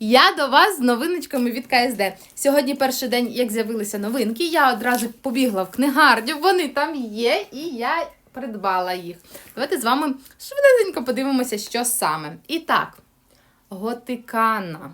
Я до вас з новиночками від КСД. Сьогодні перший день, як з'явилися новинки, я одразу побігла в книгарню, вони там є, і я придбала їх. Давайте з вами швиденько подивимося, що саме. І так, готикана.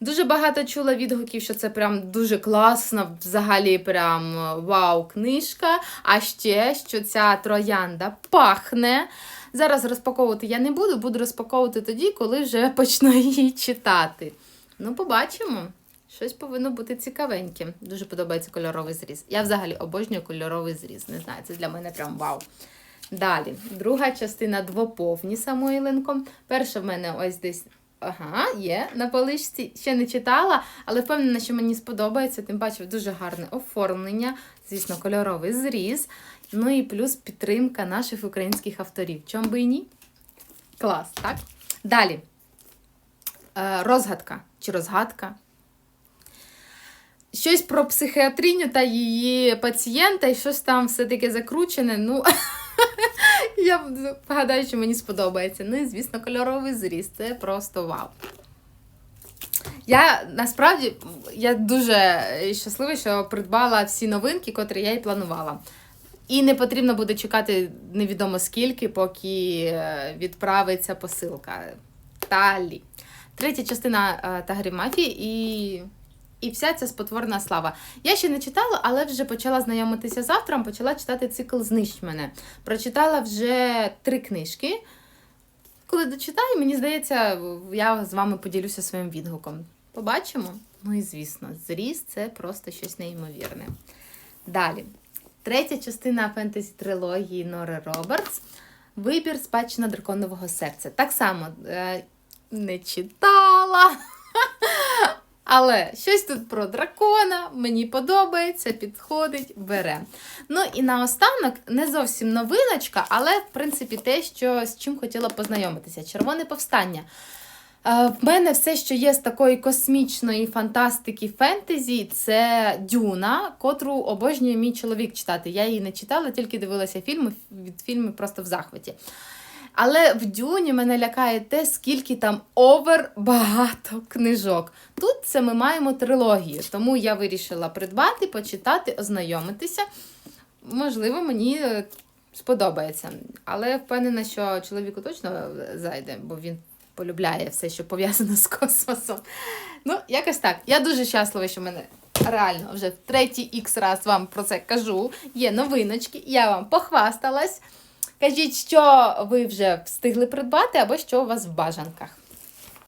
Дуже багато чула відгуків, що це прям дуже класна, взагалі прям вау, книжка. А ще що ця троянда пахне. Зараз розпаковувати я не буду, буду розпаковувати тоді, коли вже почну її читати. Ну, побачимо. Щось повинно бути цікавеньке. Дуже подобається кольоровий зріз. Я взагалі обожнюю кольоровий зріз. Не знаю, це для мене прям вау. Далі, друга частина двоповні Самойленко. Перша в мене ось десь. Ага, є на поличці. Ще не читала, але впевнена, що мені сподобається. Тим паче дуже гарне оформлення, звісно, кольоровий зріз. Ну і плюс підтримка наших українських авторів. Чом би і ні? Клас, так? Далі. Е, розгадка чи розгадка. Щось про психіатриню та її пацієнта, і щось там все таке закручене. Ну, я гадаю, що мені сподобається. Ну і, звісно, кольоровий зріз. Це просто вау. Я насправді я дуже щаслива, що придбала всі новинки, котрі я і планувала. І не потрібно буде чекати невідомо скільки, поки е, відправиться посилка. Далі. Третя частина е, Мафії і, і вся ця спотворна слава. Я ще не читала, але вже почала знайомитися з автором, почала читати цикл Знищ мене. Прочитала вже три книжки. Коли дочитаю, мені здається, я з вами поділюся своїм відгуком. Побачимо? Ну і звісно, зріз це просто щось неймовірне. Далі. Третя частина фентезі трилогії Нори Робертс. Вибір спадщина драконового серця. Так само е, не читала. Але щось тут про дракона, мені подобається, підходить, бере. Ну і наостанок не зовсім новиночка, але в принципі те, що з чим хотіла познайомитися. Червоне повстання. Е, В мене все, що є з такої космічної фантастики фентезі, це Дюна, котру обожнює мій чоловік читати. Я її не читала, тільки дивилася фільми, від фільмів просто в захваті. Але в Дюні мене лякає те, скільки там овер багато книжок. Тут це ми маємо трилогію, тому я вирішила придбати, почитати, ознайомитися. Можливо, мені е, сподобається. Але впевнена, що чоловіку точно зайде, бо він полюбляє все, що пов'язано з космосом. Ну, якось так. Я дуже щаслива, що мене реально вже в третій ікс раз вам про це кажу. Є новиночки, я вам похвасталась. Кажіть, що ви вже встигли придбати, або що у вас в бажанках.